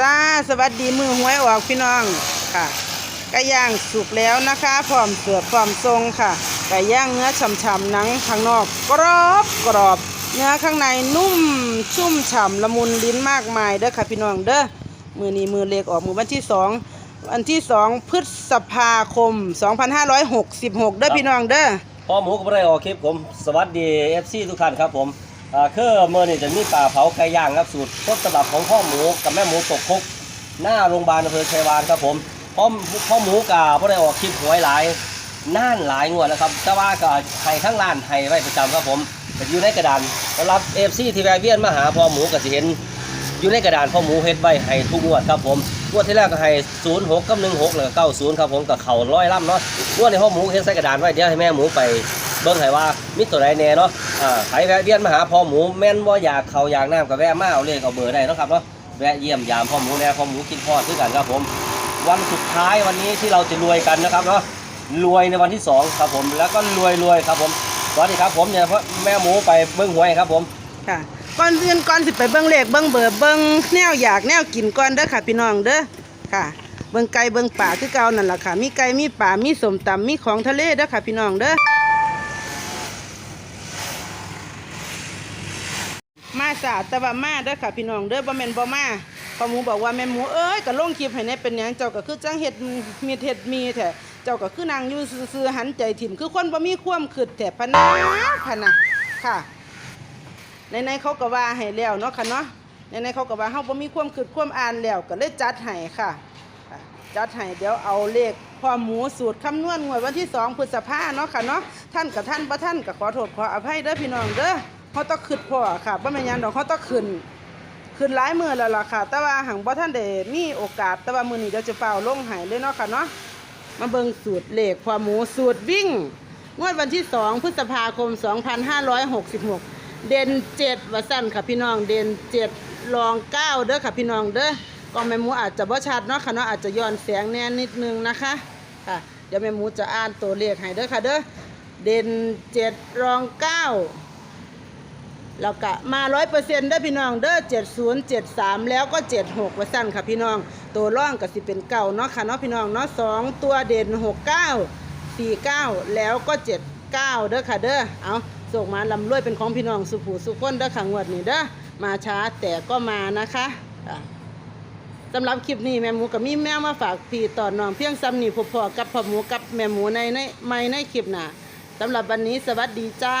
จ้าสวัสดีมือหวยออกพี่น้องค่ะไก่ย่างสุกแล้วนะคะพร้อมเสือพร้อมทรงค่ะไก่ย่างเนื้อฉ่ำๆหนังข้างนอกกรอบกรอบเนื้อข้างในนุ่มชุ่มฉ่ำละมุนลิ้นมากมายเด้อค่ะพี่น้องเด้อมือนี้มือเล็กออกมือวันที่สองวันที่สองพฤษภาคม 2566เด้อพี่น้องเด้อพ่อหมูก็ไม่ได้ออกคลิปผม สวัสดี FC ทุกท่านครับผม อ่าคือเมื่อนี่จะมีปลาเผาไก่ย่างครับสูตรต้นตำรับของพ่อหมูกับแม่หมูตกคุกหน้าโรงพยาบาลอำเภอชัยวานครับผมพ่อพ่อหมูกาไม่ได้ออกคลิปหวยหลายน่านหลายงวดแล้วครับแต่ว่าก็ให้ทั้งร้านให้ไว้ประจำครับผมแต่อยู่ในกระดานสำหรับ FC ที่แวะเวียนมาหาพ่อหมูก็จะเห็นอยู่ในกระดานพ่อหมูเฮ็ดไว้ให้ทุกงวดครับผมงวดที่แรกก็ให้0 6กับ16แล้วก็90ครับผมกับเข่าร้อยล่ำเนาะงวดนี้พ่อหมูเฮ็ดใส่กระดานไว้เดี๋ยวให้แม่หมูไป เบิ่งให้ว่ามีตัวใดแน่เนาะอ่าใครแวะเวียนมาหาพ่อหมูแม่นบ่อยากเขาอยากน้ำก็แวะมาเอาเลขเอาเบอร์ได้เนาะครับเนาะแวะเยี่ยมยามพ่อหมูแน่พ่อหมูกินทอดด้วยกันครับผม วันสุดท้ายวันนี้ที่เราจะรวยกันนะครับเนาะรวยในวันที่สองครับผม แล้วก็รวยรวยครับผมสวัสดีครับผมเนี่ยแม่หมูไปเบิ่งหวยครับผมค่ะก่อนอื่นก่อนสิไปเบิ่งเลขเบิ่งเบอร์เบิ่งแนวอยากแนวกินก่อนเด้อค่ะพี่น้องเด้อค่ะเบิ่งไก่เบิ่งป่าคือเก่านั่นแหละค่ะ มีไก่มีป่ามีสมตำมีของทะเลเด้อค่ะพี่น้องเด้อ มาสาแต่ว่ามาเด้อค่ะพี่น้องเด้อบ่แม่นบ่มาพ่อหมูบอกว่าแม่หมูเอ้ยก็ลงคลิปให้แน่เป็นหยังเจ้าก็คือจังเฮ็ดมีเฮ็ดมีแท้เจ้าก็คือนางอยู่ซื่อหันใจถิ่มคือคนบ่มีความคิดแท้พะนะพะนะค่ะในๆเขาก็ว่าให้แล้วเนาะค่ะเนาะในๆเขาก็ว่าเฮาบ่มีความคิดความอ่านแล้วก็เลยจัดให้ค่ะจัดให้เดี๋ยวเอาเลขพ่อหมูสูตรคำนวณงวดวันที่2พฤษภาเนาะค่ะเนาะท่านกับท่านบ่ท่านก็ขอโทษขออภัยเด้อพี่น้องเด้อ เฮาต้องคิดพ่อค่ะบ่แม่นหยังดอกเฮาต้องขึ้นขึ้นหลายมือแล้วล่ะค่ะ แต่ว่าหังบ่ท่านได้มีโอกาส แต่ว่ามื้อนี้เดี๋ยวจะเฝ้าลงให้เลยเนาะค่ะเนาะมาเบิ่งสูตรเลขพ่อหมูสูตรวิ่ง งวดวันที่ 2 พฤษภาคม 2566 เด่น7ว่าสั้นค่ะพี่น้องเด่น7รอง9เด้อค่ะพี่น้องเด้อกองแม่หมูอาจจะบ่ชัดเนาะค่ะเนาะอาจจะย้อนแสงแน่นิดนึงนะคะค่ะเดี๋ยวแม่หมูจะอ่านตัวเลขให้เด้อค่ะเด้อเด่น7รอง9 แล้วก็มาร้อยเปอร์เซ็นต์ได้พี่น้องเด้อเจ็ดศูนย์เจ็ดสามแล้วก็เจ็ดหกว่าสั้นค่ะพี่น้อง ตัวร่องก็สิเป็นเก่าเนาะค่ะเนาะพี่น้องเนาะสองตัวเด่นหกเก้าสี่เก้าแล้วก็เจ็ดเก้าเด้อค่ะเด้อเอาส่งมาลำรวยเป็นของพี่น้องสุผูสุพ้นเด้อค่ะงวดนี้เด้อมาช้าแต่ก็มานะคะสำหรับคลิปนี้แม่หมูกับมีแมวมาฝากพี่ต่อน้องเพียงซ้ำนี่พอๆกับพ่อหมูกับแม่หมูในในไม่ในคลิปหนาสำหรับวันนี้สวัสดีจ้า